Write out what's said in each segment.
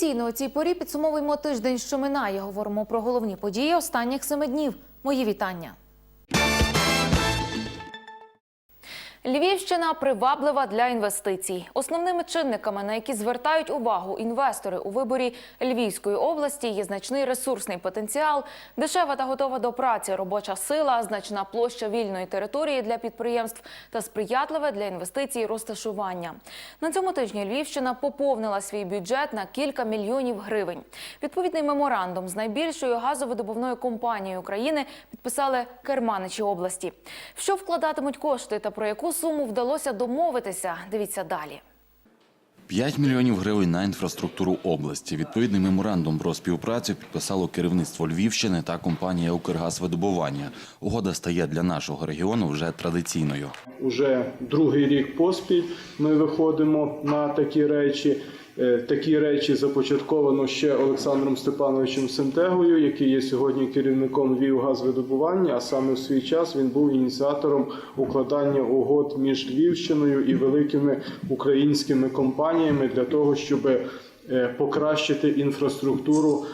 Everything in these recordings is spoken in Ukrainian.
Традиційно у цій порі підсумовуємо тиждень, що минає. Говоримо про головні події останніх семи днів. Мої вітання. Львівщина приваблива для інвестицій. Основними чинниками, на які звертають увагу інвестори у виборі Львівської області, є значний ресурсний потенціал, дешева та готова до праці робоча сила, значна площа вільної території для підприємств та сприятливе для інвестицій розташування. На цьому тижні Львівщина поповнила свій бюджет на кілька мільйонів гривень. Відповідний меморандум з найбільшою газовидобувною компанією України підписали керманичі області. Що вкладатимуть кошти та про яку суму вдалося домовитися? Дивіться далі. 5 мільйонів гривень на інфраструктуру області. Відповідний меморандум про співпрацю підписало керівництво Львівщини та компанія «Укргазвидобування». Угода стає для нашого регіону вже традиційною. Уже другий рік поспіль ми виходимо на такі речі. Е, Такі речі започатковано ще Олександром Степановичем Сентегою, який є сьогодні керівником Львівгазвидобування, а саме в свій час він був ініціатором укладання угод між Львівщиною і великими українськими компаніями для того, щоб е, покращити інфраструктуру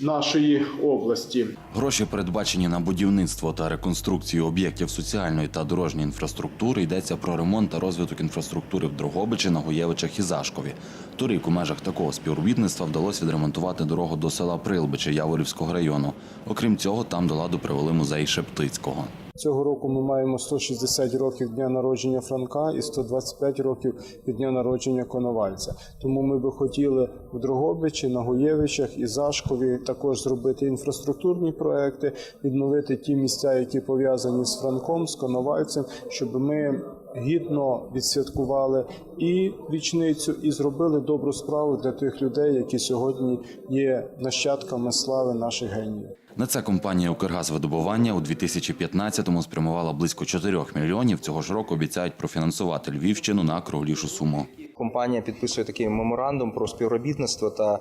нашої області. Гроші передбачені на будівництво та реконструкцію об'єктів соціальної та дорожньої інфраструктури. Йдеться про ремонт та розвиток інфраструктури в Дрогобичі, Нагоєвичах і Зашкові. Торік у межах такого співробітництва вдалося відремонтувати дорогу до села Прилбичі Яворівського району. Окрім цього, там до ладу привели музей Шептицького. Цього року ми маємо 160 років дня народження Франка і 125 років від дня народження Коновальця. Тому ми би хотіли в Дрогобичі, Нагоєвичах і Зашкові також зробити інфраструктурні проекти, відновити ті місця, які пов'язані з Франком, з Коновальцем, щоб ми гідно відсвяткували і річницю, і зробили добру справу для тих людей, які сьогодні є нащадками слави наших геніїв. На це компанія «Укргазвидобування» у 2015-му спрямувала близько 4 мільйонів. Цього ж року обіцяють профінансувати Львівщину на круглішу суму. Компанія підписує такий меморандум про співробітництво та е,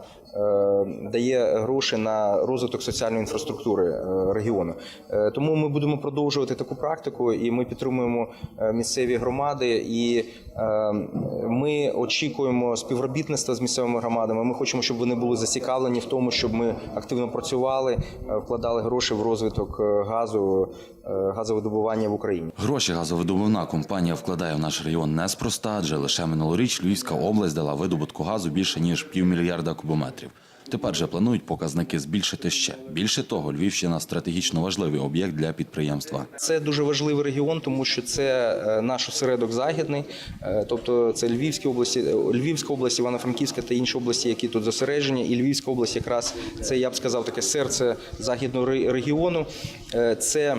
дає гроші на розвиток соціальної інфраструктури е, регіону. Е, тому ми будемо продовжувати таку практику, і ми підтримуємо е, місцеві громади. І е, ми очікуємо співробітництва з місцевими громадами. Ми хочемо, щоб вони були зацікавлені в тому, щоб ми активно працювали, е, вкладали гроші в розвиток е, газу, е, газовидобування в Україні. Гроші газовидобувна компанія вкладає в наш регіон неспроста, адже лише минулоріч Львівська область дала видобутку газу більше ніж півмільярда кубометрів. Тепер же планують показники збільшити ще. Більше того, Львівщина стратегічно важливий об'єкт для підприємства. Це дуже важливий регіон, тому що це е, наш осередок західний, Е, тобто це Львівська області, е, Львівська область, Івано-Франківська та інші області, які тут зосереджені. І Львівська область, якраз це я б сказав, таке серце західного регіону. Це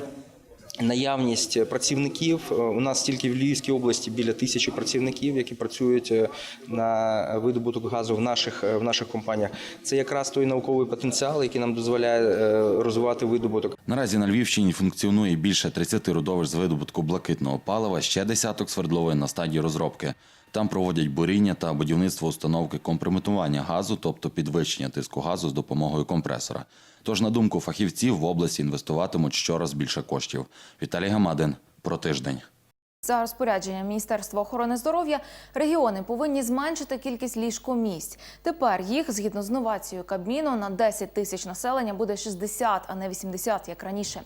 Наявність працівників Е, у нас тільки в Львівській області біля тисячі працівників, які працюють е, на видобуток газу в наших е, в наших компаніях. Це якраз той науковий потенціал, який нам дозволяє розвивати видобуток. Наразі на Львівщині функціонує більше 30 родовищ з видобутку блакитного палива, ще десяток свердловин на стадії розробки. Там проводять буріння та будівництво установки компрометування газу, тобто підвищення тиску газу з допомогою компресора. Тож, на думку фахівців, в області інвестуватимуть щораз більше коштів. Віталій Гамадин про тиждень. За розпорядженням Міністерства охорони здоров'я регіони повинні зменшити кількість ліжкомісць. Тепер їх, згідно з новацією Кабміну, на 10 тисяч населення буде 60, а не 80, як раніше.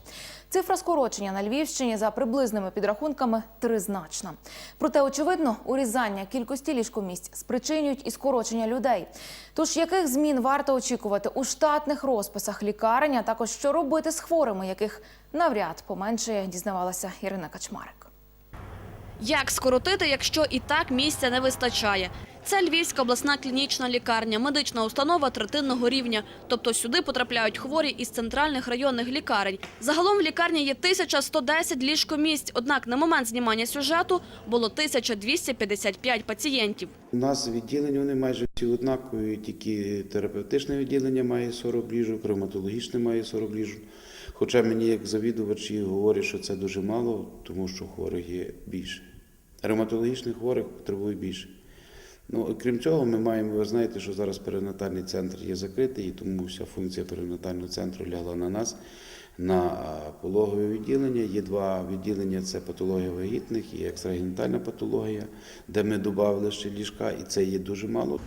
Цифра скорочення на Львівщині за приблизними підрахунками тризначна. Проте, очевидно, урізання кількості ліжкомісць спричинюють і скорочення людей. Тож яких змін варто очікувати у штатних розписах лікарень, а також що робити з хворими, яких навряд поменшує, дізнавалася Ірина Качмарик. Як скоротити, якщо і так місця не вистачає? Це Львівська обласна клінічна лікарня, медична установа третинного рівня. Тобто сюди потрапляють хворі із центральних районних лікарень. Загалом в лікарні є 1110 ліжкомісць, однак на момент знімання сюжету було 1255 пацієнтів. У нас відділення вони майже всі однакові, тільки терапевтичне відділення має 40 ліжок, ревматологічне має 40 ліжок. Хоча мені, як завідувач, говорять, що це дуже мало, тому що хворих є більше. Ревматологічних хворих потребує більше. Ну, крім цього, ми маємо, ви знаєте, що зараз перинатальний центр є закритий, і тому вся функція перинатального центру лягла на нас, на пологове відділення. Є два відділення: це патологія вагітних і екстрагенітальна патологія, де ми додали ще ліжка, і це є дуже мало.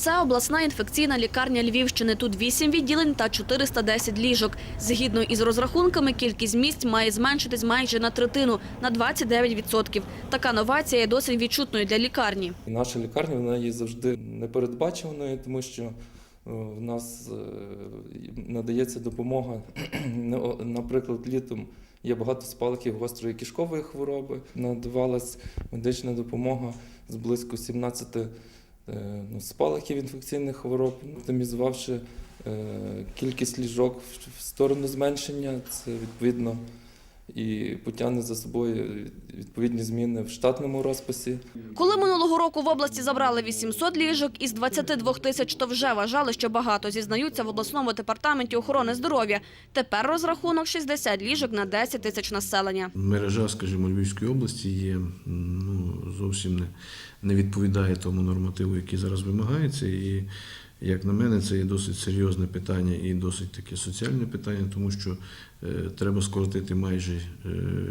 Це обласна інфекційна лікарня Львівщини. Тут 8 відділень та 410 ліжок. Згідно із розрахунками, кількість місць має зменшитись майже на третину – на 29%. Така новація є досить відчутною для лікарні. Наша лікарня вона є завжди непередбачуваною, тому що е, в нас е, надається допомога. Наприклад, літом є багато спалахів гострої кишкової хвороби. Надавалась медична допомога з близько 17 е, ну, спалахів інфекційних хвороб, оптимізувавши е, кількість ліжок в сторону зменшення. Це відповідно і потягне за собою відповідні зміни в штатному розписі. Коли минулого року в області забрали 800 ліжок із 22 тисяч, то вже вважали, що багато зізнаються в обласному департаменті охорони здоров'я. Тепер розрахунок 60 ліжок на 10 тисяч населення. Мережа, скажімо, Львівської області є ну, зовсім не, не відповідає тому нормативу, який зараз вимагається. І як на мене, це є досить серйозне питання і досить таке соціальне питання, тому що е, треба скоротити майже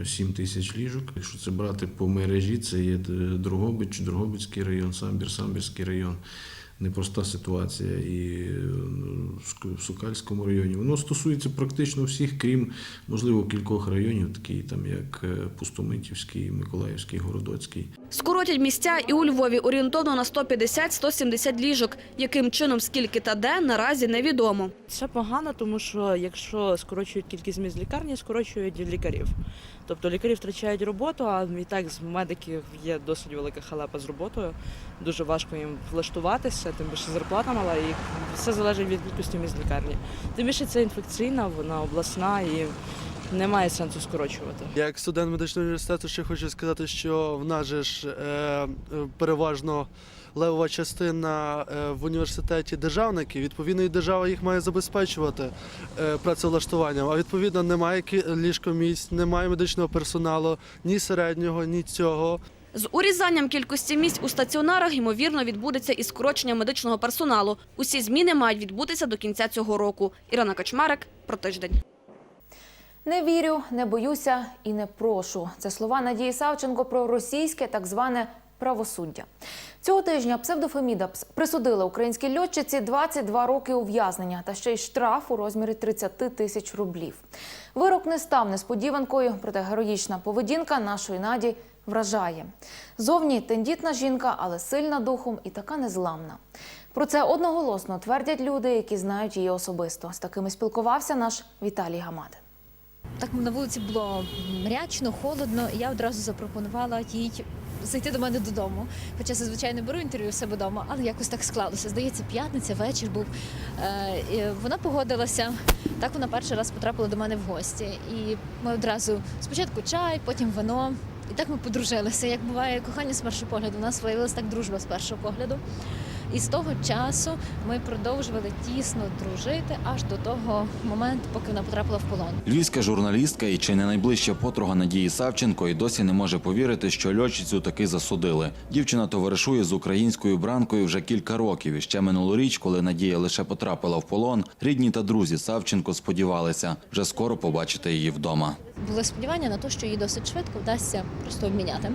е, 7 тисяч ліжок. Якщо це брати по мережі, це є Д- Дрогобич, Дрогобицький район, Самбір, Самбірський район. Непроста ситуація і е, в Сокальському районі. Воно стосується практично всіх, крім можливо кількох районів, такі там як е, Пустомитівський, Миколаївський, Городоцький. Скоротять місця і у Львові орієнтовно на 150-170 ліжок. Яким чином, скільки та де, наразі невідомо. Це погано, тому що якщо скорочують кількість місць лікарні, скорочують лікарів. Тобто лікарі втрачають роботу, а і так з медиків є досить велика халепа з роботою. Дуже важко їм влаштуватися, тим більше зарплата мала, і все залежить від кількості місць лікарні. Тим більше це інфекційна, вона обласна і немає сенсу скорочувати. Як студент медичного університету ще хочу сказати, що в нас же ж е, переважно левова частина е, в університеті державники. Відповідно, і держава їх має забезпечувати е, працевлаштуванням. А відповідно немає ліжкомісць, немає медичного персоналу, ні середнього, ні цього. З урізанням кількості місць у стаціонарах, ймовірно, відбудеться і скорочення медичного персоналу. Усі зміни мають відбутися до кінця цього року. Ірина Качмарик про тиждень. Не вірю, не боюся і не прошу. Це слова Надії Савченко про російське так зване правосуддя. Цього тижня псевдофеміда пс- присудила українській льотчиці 22 роки ув'язнення та ще й штраф у розмірі 30 тисяч рублів. Вирок не став несподіванкою, проте героїчна поведінка нашої наді вражає. Зовні тендітна жінка, але сильна духом і така незламна. Про це одноголосно твердять люди, які знають її особисто. З такими спілкувався наш Віталій Гамадин. Так на вулиці було мрячно, холодно, і я одразу запропонувала їй зайти до мене додому. Хоча зазвичай не беру інтерв'ю в себе вдома, але якось так склалося. Здається, п'ятниця, вечір був. Е, Вона погодилася. Так вона перший раз потрапила до мене в гості. І ми одразу спочатку чай, потім вино. І так ми подружилися. Як буває кохання з першого погляду, у нас виявилася так дружба з першого погляду. І з того часу ми продовжували тісно дружити аж до того моменту, поки вона потрапила в полон. Львівська журналістка і чи не найближча подруга Надії Савченко і досі не може повірити, що льотчицю таки засудили. Дівчина товаришує з українською бранкою вже кілька років. І ще минулоріч, коли Надія лише потрапила в полон, рідні та друзі Савченко сподівалися вже скоро побачити її вдома. Були сподівання на те, що її досить швидко вдасться просто обміняти.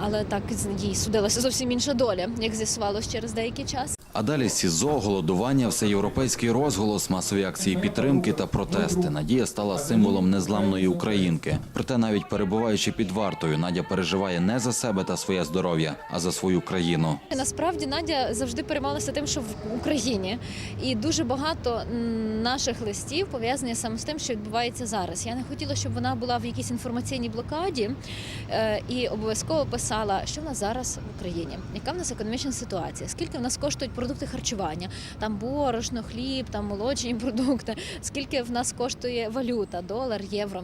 Але так їй судилася зовсім інша доля, як з'ясувалось через деякий час. А далі СІЗО, голодування, всеєвропейський розголос, масові акції підтримки та протести. Надія стала символом незламної українки. Проте, навіть перебуваючи під вартою, Надя переживає не за себе та своє здоров'я, а за свою країну. Насправді Надя завжди переймалася тим, що в Україні, і дуже багато наших листів пов'язані саме з тим, що відбувається зараз. Я не хотіла, щоб вона була в якійсь інформаційній блокаді е, і обов'язково писала, що в нас зараз в Україні, яка в нас економічна ситуація, скільки в нас коштують продукти харчування, там борошно, хліб, там молочні продукти, скільки в нас коштує валюта, долар, євро.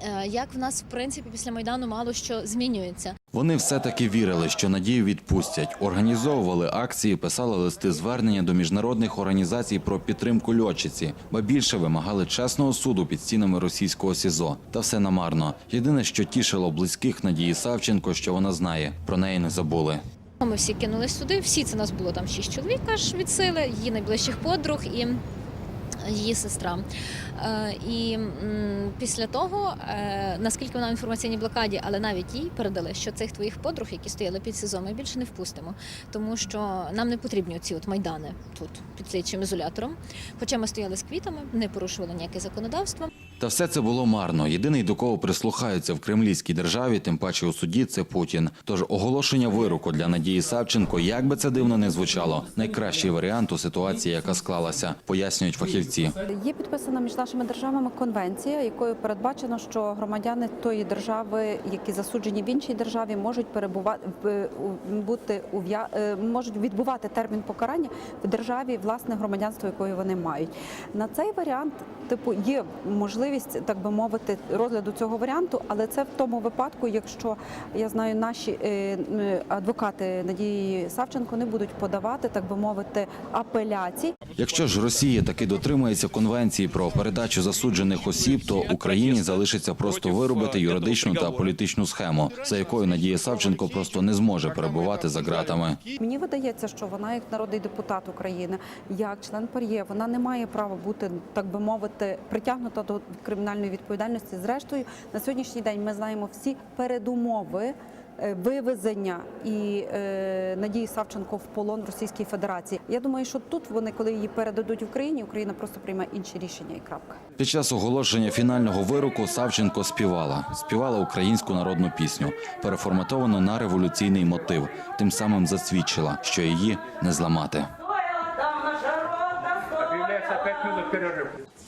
Е, Як в нас в принципі після майдану мало що змінюється. Вони все-таки вірили, що надію відпустять, організовували акції, писали листи звернення до міжнародних організацій про підтримку льотчиці, ба більше вимагали чесного суду під стінами російського СІЗО. Та все намарно. Єдине, що тішило близьких Надії Савченко, що вона знає, про неї не забули. Ми всі кинулись сюди. Всі це нас було там шість чоловік аж від сили, її найближчих подруг. І її сестра. Е, І після того, е, наскільки вона в інформаційній блокаді, але навіть їй передали, що цих твоїх подруг, які стояли під СИЗО, ми більше не впустимо, тому що нам не потрібні ці от майдани тут під слідчим ізолятором. Хоча ми стояли з квітами, не порушували ніяке законодавство. Та все це було марно. Єдиний, до кого прислухаються в кремлівській державі, тим паче у суді, це Путін. Тож оголошення вироку для Надії Савченко, як би це дивно не звучало, найкращий варіант у ситуації, яка склалася, пояснюють фахівці. Є підписана між нашими державами конвенція, якою передбачено, що громадяни тої держави, які засуджені в іншій державі, можуть перебувати в- бути ув'я... е, можуть відбувати термін покарання в державі власне громадянство, якої вони мають. На цей варіант, типу, є можливість, так би мовити, розгляду цього варіанту, але це в тому випадку, якщо я знаю, наші е, е, адвокати Надії Савченко не будуть подавати, так би мовити, апеляцій. Якщо ж Росія таки дотримається конвенції про передачу засуджених осіб, то Україні залишиться просто виробити юридичну та політичну схему, за якою Надія Савченко просто не зможе перебувати за ґратами. Мені видається, що вона, як народний депутат України, як член ПАРЄ, вона не має права бути, так би мовити, притягнута до кримінальної відповідальності. Зрештою, на сьогоднішній день ми знаємо всі передумови. Е, Вивезення і е, Надії Савченко в полон в Російській Федерації. Я думаю, що тут вони, коли її передадуть Україні, Україна просто прийме інші рішення і крапка. Під час оголошення фінального вироку Савченко співала. Співала українську народну пісню, переформатовану на революційний мотив. Тим самим засвідчила, що її не зламати.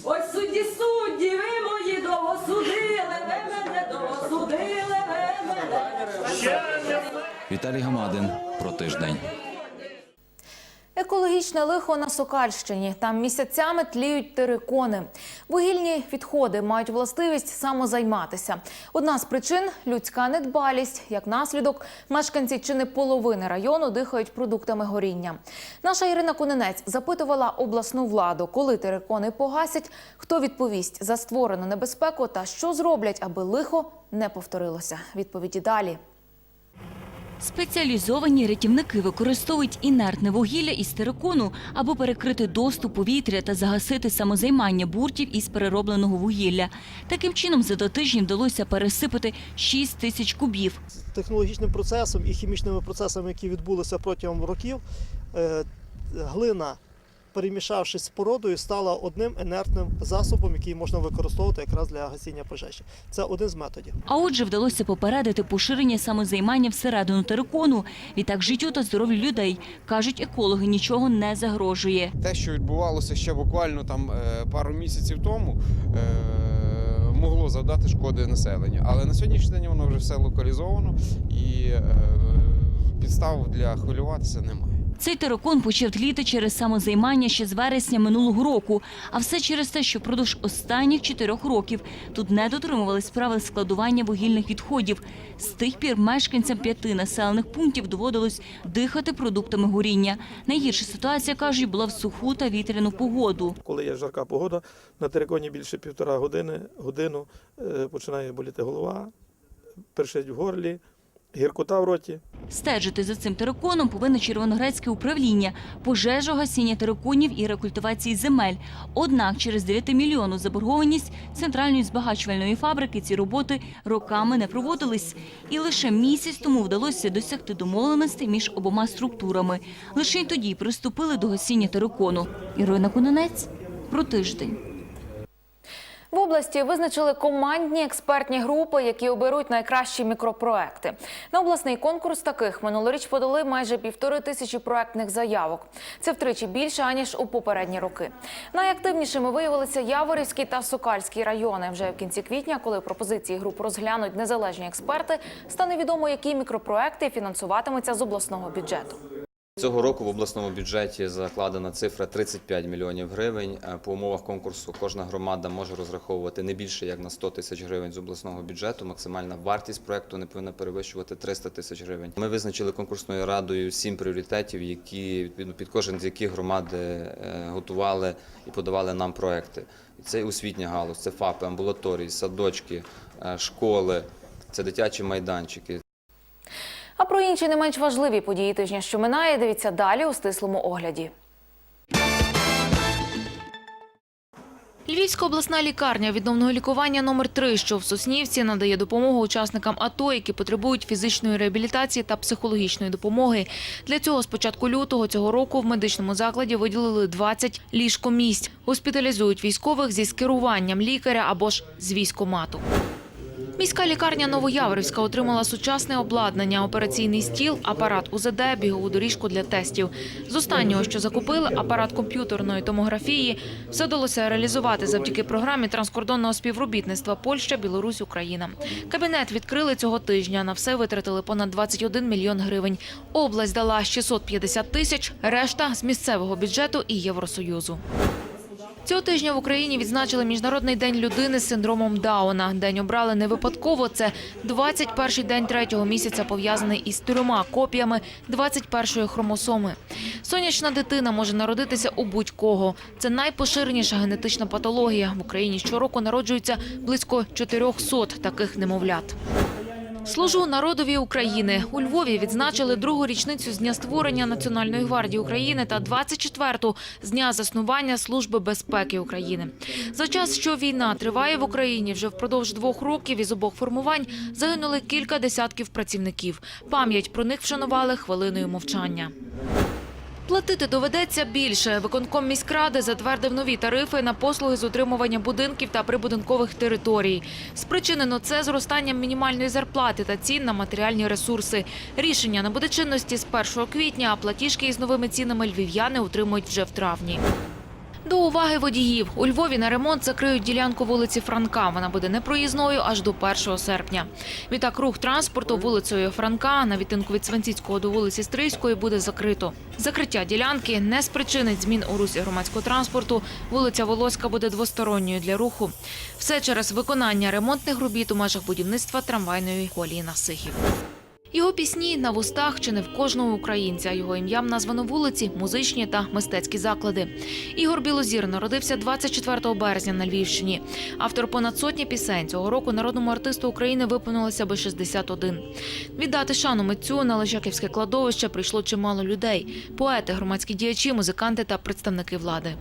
Ой, судді, судді, Віталій Гамадин про тиждень. Екологічне лихо на Сокальщині. Там місяцями тліють терикони. Вугільні відходи мають властивість самозайматися. Одна з причин людська недбалість. Як наслідок, мешканці чи не половини району дихають продуктами горіння. Наша Ірина Коненець запитувала обласну владу, коли терикони погасять, хто відповість за створену небезпеку та що зроблять, аби лихо не повторилося. Відповіді далі. Спеціалізовані рятівники використовують інертне вугілля із терикону, аби перекрити доступ повітря та загасити самозаймання буртів із переробленого вугілля. Таким чином, за два тижні вдалося пересипати 6 тисяч кубів. технологічним процесом і хімічними процесами, які відбулися протягом років, е, глина, перемішавшись з породою, стала одним інертним засобом, який можна використовувати якраз для гасіння пожежі. Це один з методів. А отже, вдалося попередити поширення самозаймання всередину терикону. Відтак життю та здоров'ю людей, кажуть екологи, нічого не загрожує. те, що відбувалося ще буквально там е, пару місяців тому, е, могло завдати шкоди населенню. Але на сьогоднішній день воно вже все локалізовано і е, підстав для хвилюватися немає. Цей терикон почав тліти через самозаймання ще з вересня минулого року. А все через те, що впродовж останніх чотирьох років тут не дотримувались правил складування вугільних відходів. З тих пір мешканцям п'яти населених пунктів доводилось дихати продуктами горіння. Найгірша ситуація, кажуть, була в суху та вітряну погоду. Коли є жарка погода, на териконі більше півтора години, годину е, починає боліти голова, першить в горлі, гіркота в роті. Стежити за цим териконом повинно Червоноградське управління пожежогасіння териконів і рекультивації земель. Однак через 9 мільйонів заборгованість центральної збагачувальної фабрики ці роботи роками не проводились. І лише місяць тому вдалося досягти домовленості між обома структурами. Лише й тоді приступили до гасіння терикону. Ірина Кононець про тиждень. В області визначили командні експертні групи, які оберуть найкращі мікропроекти. На обласний конкурс таких минулоріч подали майже півтори тисячі проектних заявок. Це втричі більше аніж у попередні роки. Найактивнішими виявилися Яворівський та Сокальський райони. Вже в кінці квітня, коли пропозиції груп розглянуть незалежні експерти, стане відомо, які мікропроекти фінансуватимуться з обласного бюджету. Цього року в обласному бюджеті закладена цифра 35 мільйонів гривень. Е, По умовах конкурсу кожна громада може розраховувати не більше як на 100 тисяч гривень з обласного бюджету. Максимальна вартість проекту не повинна перевищувати 300 тисяч гривень. Ми визначили конкурсною радою сім пріоритетів, які відповідно під кожен з яких громади е, готували і подавали нам проекти. Це освітня галузь, це ФАПи, амбулаторії, садочки, е, школи, це дитячі майданчики, А про інші не менш важливі події тижня, що минає, дивіться далі у стислому огляді. Львівська обласна лікарня відновного лікування номер 3 що в Соснівці, надає допомогу учасникам АТО, які потребують фізичної реабілітації та психологічної допомоги. Для цього з початку лютого цього року в медичному закладі виділили 20 ліжкомісць. Госпіталізують військових зі скеруванням лікаря або ж з військомату. Міська лікарня Новояворівська отримала сучасне обладнання, операційний стіл, апарат УЗД, бігову доріжку для тестів. З останнього, що закупили, апарат комп'ютерної томографії, все вдалося реалізувати завдяки програмі транскордонного співробітництва Польща, Білорусь, Україна. Кабінет відкрили цього тижня. На все витратили понад 21 мільйон гривень. Область дала 650 тисяч, решта з місцевого бюджету і Євросоюзу. Цього тижня в Україні відзначили Міжнародний день людини з синдромом Дауна. День обрали не випадково. Це 21-й день третього місяця, пов'язаний із трьома копіями 21-ї хромосоми. Сонячна дитина може народитися у будь-кого. Це найпоширеніша генетична патологія. В Україні щороку народжується близько 400 таких немовлят. Служу народові України. У Львові відзначили другу річницю з дня створення Національної гвардії України та 24-ту з дня заснування Служби безпеки України. За час, що війна триває в Україні, вже впродовж двох років із обох формувань загинули кілька десятків працівників. Пам'ять про них вшанували хвилиною мовчання. Платити доведеться більше. Виконком міськради затвердив нові тарифи на послуги з утримування будинків та прибудинкових територій. Спричинено це зростанням мінімальної зарплати та цін на матеріальні ресурси. Рішення набуде чинності з 1 квітня, а платіжки із новими цінами львів'яни отримують вже в травні. До уваги водіїв. У Львові на ремонт закриють ділянку вулиці Франка. Вона буде непроїзною аж до 1 серпня. Відтак рух транспорту вулицею Франка на відтинку від Свинціцького до вулиці Стрийської буде закрито. Закриття ділянки не спричинить змін у русі громадського транспорту. Вулиця Волоська буде двосторонньою для руху. Все через виконання ремонтних робіт у межах будівництва трамвайної колії на Сихів. Його пісні на вустах чи не в кожного українця. Його ім'ям названо вулиці, музичні та мистецькі заклади. Ігор Білозір народився 24 березня на Львівщині. Автор понад сотні пісень цього року народному артисту України виповнилося би 61. Віддати шану митцю на Лежаківське кладовище прийшло чимало людей: поети, громадські діячі, музиканти та представники влади.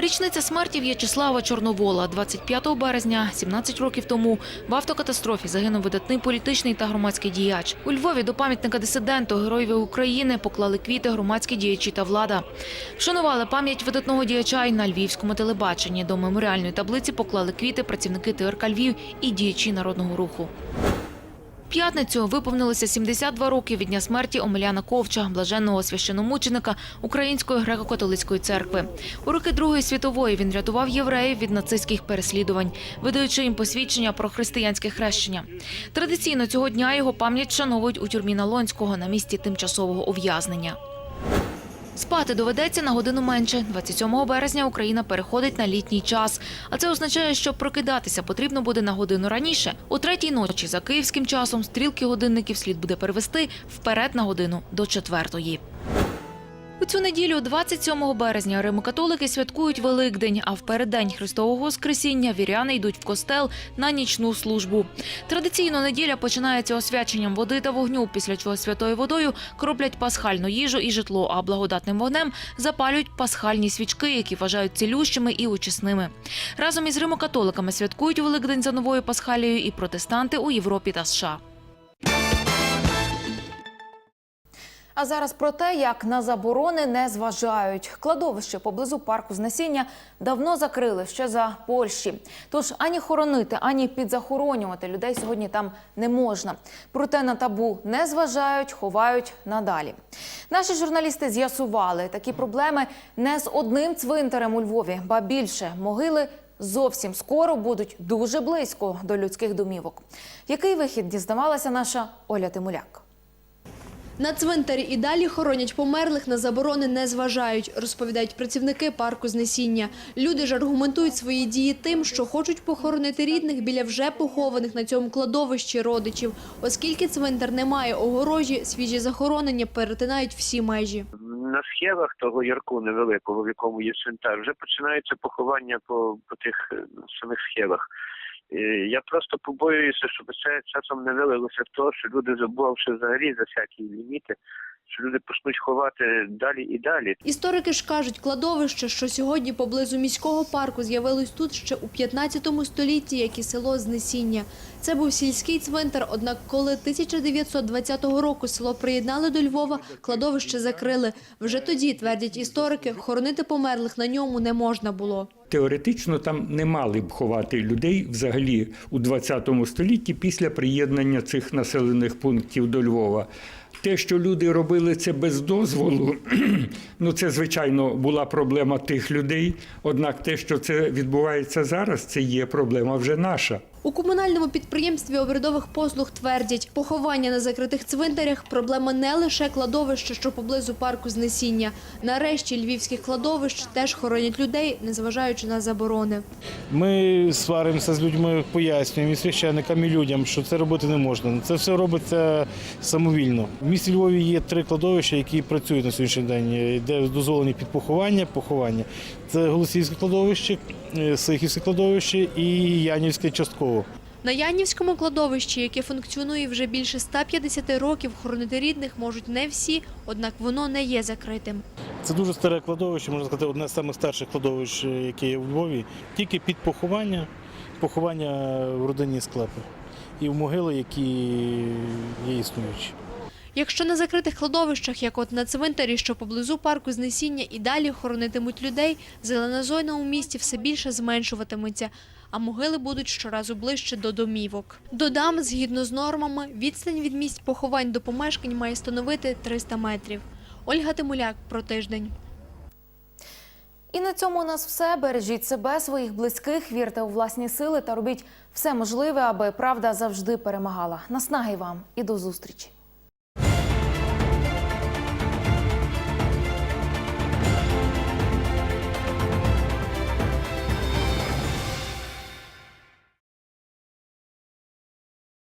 Річниця смерті В'ячеслава Чорновола 25 березня, 17 років тому, в автокатастрофі загинув видатний політичний та громадський діяч. У Львові до пам'ятника дисиденту Героїв України поклали квіти громадські діячі та влада. Вшанували пам'ять видатного діяча й на львівському телебаченні. До меморіальної таблиці поклали квіти працівники ТРК Львів і діячі народного руху. П'ятницю виповнилося 72 роки від дня смерті Омеляна Ковча, блаженного священомученика Української греко-католицької церкви. У роки Другої світової він рятував євреїв від нацистських переслідувань, видаючи їм посвідчення про християнське хрещення. Традиційно цього дня його пам'ять вшановують у тюрмі Налонського на місці тимчасового ув'язнення. Спати доведеться на годину менше. 27 березня Україна переходить на літній час. А це означає, що прокидатися потрібно буде на годину раніше. О третій ночі за київським часом стрілки годинників слід буде перевести вперед на годину до четвертої. У цю неділю, 27 березня, римокатолики святкують Великдень, а в переддень Христового Воскресіння віряни йдуть в костел на нічну службу. Традиційно неділя починається освяченням води та вогню, після чого святою водою кроплять пасхальну їжу і житло, а благодатним вогнем запалюють пасхальні свічки, які вважають цілющими і очисними. Разом із римокатоликами святкують Великдень за новою пасхалією і протестанти у Європі та США. А зараз про те, як на заборони не зважають. Кладовище поблизу парку знесіння давно закрили ще за Польщі. Тож ані хоронити, ані підзахоронювати людей сьогодні там не можна. Проте на табу не зважають, ховають надалі. Наші журналісти з'ясували такі проблеми не з одним цвинтарем у Львові, ба більше могили. Зовсім скоро будуть дуже близько до людських домівок. Який вихід дізнавалася наша Оля Тимуляк? На цвинтарі і далі хоронять померлих, на заборони не зважають, розповідають працівники парку знесіння. Люди ж аргументують свої дії тим, що хочуть похоронити рідних біля вже похованих на цьому кладовищі родичів. Оскільки цвинтар не має огорожі, свіжі захоронення перетинають всі межі. На схилах того ярку невеликого, в якому є цвинтар, вже починаються поховання по, по тих е, самих схилах. Я просто побоююся, щоб це часом не вилилося в те, що люди, забувши взагалі за всякі ліміти, що люди почнуть ховати далі і далі. Історики ж кажуть, кладовище, що сьогодні поблизу міського парку з'явилось тут ще у 15 столітті, як і село Знесіння. Це був сільський цвинтар, однак коли 1920 року село приєднали до Львова, кладовище закрили. Вже тоді, твердять історики, хоронити померлих на ньому не можна було. Теоретично там не мали б ховати людей взагалі у 20 столітті після приєднання цих населених пунктів до Львова. Те, що люди робили це без дозволу, ну це звичайно була проблема тих людей. Однак те, що це відбувається зараз, це є проблема вже наша. У комунальному підприємстві обрядових послуг твердять, поховання на закритих цвинтарях – проблема не лише кладовища, що поблизу парку Знесіння. Нарешті львівських кладовищ теж хоронять людей, незважаючи на заборони. Ми сваримося з людьми, пояснюємо і священникам, і людям, що це робити не можна. Це все робиться самовільно. В місті Львові є три кладовища, які працюють на сьогоднішній день, де дозволені під поховання, поховання. Це Голосіївське кладовище, е, Сихівське кладовище і Янівське частково. На Янівському кладовищі, яке функціонує вже більше 150 років, хоронити рідних можуть не всі, однак воно не є закритим. Це дуже старе кладовище, можна сказати, одне з самих старших кладовищ, е, яке є у Львові. Тільки під поховання, поховання в родинні склепи і в могили, які є існуючі. Якщо на закритих кладовищах, як от на цвинтарі, що поблизу парку Знесіння, і далі хоронитимуть людей, зелена зона у місті все більше зменшуватиметься, а могили будуть щоразу ближче до домівок. Додам, згідно з нормами, відстань від місць поховань до помешкань має становити 300 метрів. Ольга Тимуляк про тиждень. І на цьому у нас все. Бережіть себе, своїх близьких, вірте у власні сили та робіть все можливе, аби правда завжди перемагала. Наснаги вам і до зустрічі.